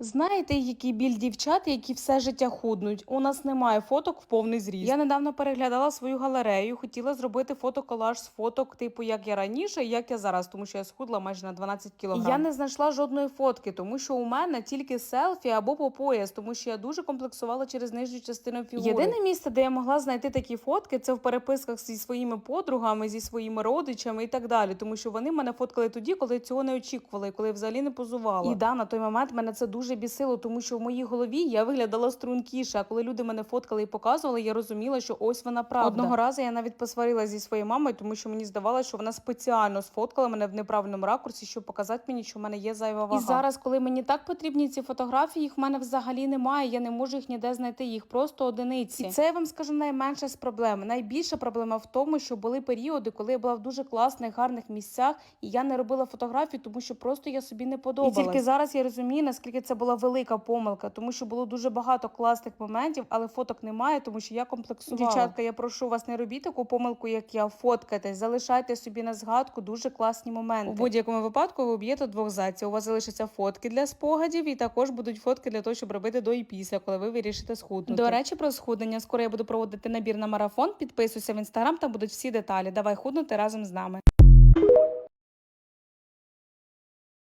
Знаєте, який біль дівчат, які все життя худнуть? У нас немає фоток в повний зріст. Я недавно переглядала свою галерею, хотіла зробити фотоколаж з фоток, типу як я раніше, як я зараз, тому що я схудла майже на 12 кілограм. Я не знайшла жодної фотки, тому що у мене тільки селфі або по пояс, тому що я дуже комплексувала через нижню частину фігури. Єдине місце, де я могла знайти такі фотки, це в переписках зі своїми подругами, зі своїми родичами і так далі, тому що вони мене фоткали тоді, коли цього не очікували, коли я взагалі не позувала. І да, на той момент мене це дуже бісило, тому що в моїй голові я виглядала стрункіше. А коли люди мене фоткали і показували, я розуміла, що ось вона правда. Одного разу я навіть посварилася зі своєю мамою, тому що мені здавалося, що вона спеціально сфоткала мене в неправильному ракурсі, щоб показати мені, що в мене є зайва вага. І зараз, коли мені так потрібні ці фотографії, їх в мене взагалі немає. Я не можу їх ніде знайти. Їх просто одиниці. І це я вам скажу найменша з проблем. Найбільша проблема в тому, що були періоди, коли я була в дуже класних, гарних місцях, і я не робила фотографії, тому що просто я собі не подобалась. І тільки зараз я розумію, наскільки це була велика помилка, тому що було дуже багато класних моментів, але фоток немає, тому що я комплексувала. Дівчатка, я прошу вас, не робіть таку помилку, як я. Фоткайтесь, залишайте собі на згадку дуже класні моменти. У будь-якому випадку ви об'єте двох зайців. У вас залишаться фотки для спогадів, і також будуть фотки для того, щоб робити до і після, коли ви вирішите схуднути. До речі, про схуднення. Скоро я буду проводити набір на марафон. Підписуйся в інстаграм, там будуть всі деталі. Давай худнути разом з нами.